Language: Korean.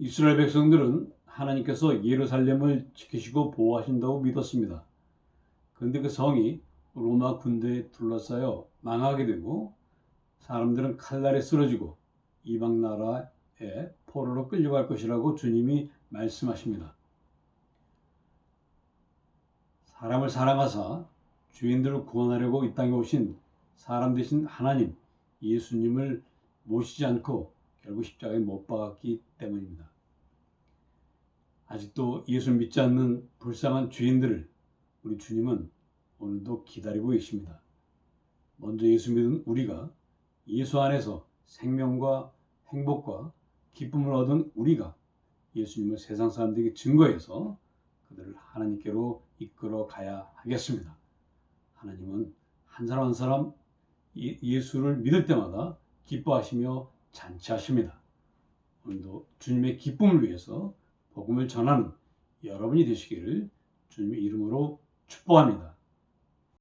이스라엘 백성들은 하나님께서 예루살렘을 지키시고 보호하신다고 믿었습니다. 그런데 그 성이 로마 군대에 둘러싸여 망하게 되고 사람들은 칼날에 쓰러지고 이방 나라에 포로로 끌려갈 것이라고 주님이 말씀하십니다. 사람을 사랑하사 주인들을 구원하려고 이 땅에 오신 사람 되신 하나님 예수님을 모시지 않고 결국 십자가에 못 박았기 때문입니다. 아직도 예수 믿지 않는 불쌍한 죄인들을 우리 주님은 오늘도 기다리고 계십니다. 먼저 예수 믿은 우리가 예수 안에서 생명과 행복과 기쁨을 얻은 우리가 예수님을 세상 사람들에게 증거해서 그들을 하나님께로 이끌어 가야 하겠습니다. 하나님은 한 사람 한 사람 예- 예수를 믿을 때마다 기뻐하시며 잔치하십니다. 오늘도 주님의 기쁨을 위해서 복음을 전하는 여러분이 되시기를 주님의 이름으로 축복합니다.